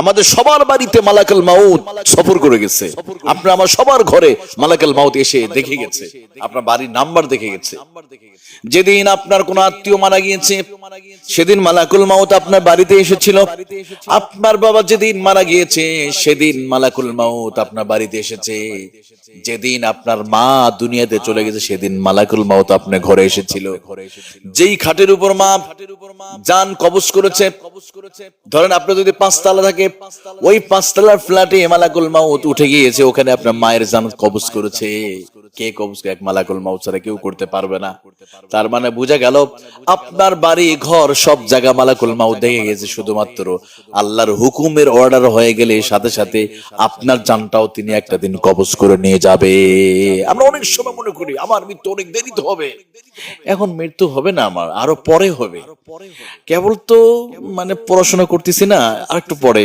আমাদের সবার বাড়িতে মালাকাল মাউত সফর করে গেছে। আপনার আমার সবার ঘরে মালাকাল মাউত এসে দেখে গেছে। আপনার বাড়ির নাম্বার দেখে গেছে। যেদিন আপনার কোন আত্মীয় মারা গিয়েছে, সেদিন মালাকুল মাউত আপনার বাড়িতে এসেছিল। আপনার বাবা যেদিন মারা গিয়েছে, সেদিন মালাকুল মাউত আপনার বাড়িতে এসেছে। যেদিন আপনার মা দুনিয়াতে চলে গেছে, সেদিন মালাকুল মাউত আপনার ঘরে এসেছিল। যেই খাটের উপর মা খাটের উপর মা যান কবজ করেছে, ধরেন আপনার যদি পাঁচতলা থাকে ওই পাঁচতলার ফ্ল্যাটে মালাকুল মাউত উঠে গিয়েছে ওখানে আপনার মায়ের জান কবজ করেছে। কে কবজ এক মালাকুল মাউত ছাড়া কেউ করতে পারবে না। তার মানে বোঝা গেল, আপনার বাড়ি, ঘর, সব জায়গা মালাকুল মাউত দেখে গেছে শুধুমাত্র। আল্লাহর হুকুমের অর্ডার হয়ে গেলে সাথে সাথে আপনার জানটাও তিনি একটা দিন কবজ করে নিয়ে যাবে। আমরা অনেক সময় মনে করি, আমার মৃত্যু অনেক দেরিতে হবে। এখন মৃত্যু হবে না আমার, আরও পরে হবে। কেবল তো মানে পড়াশোনা করতেছি না, আর একটু পরে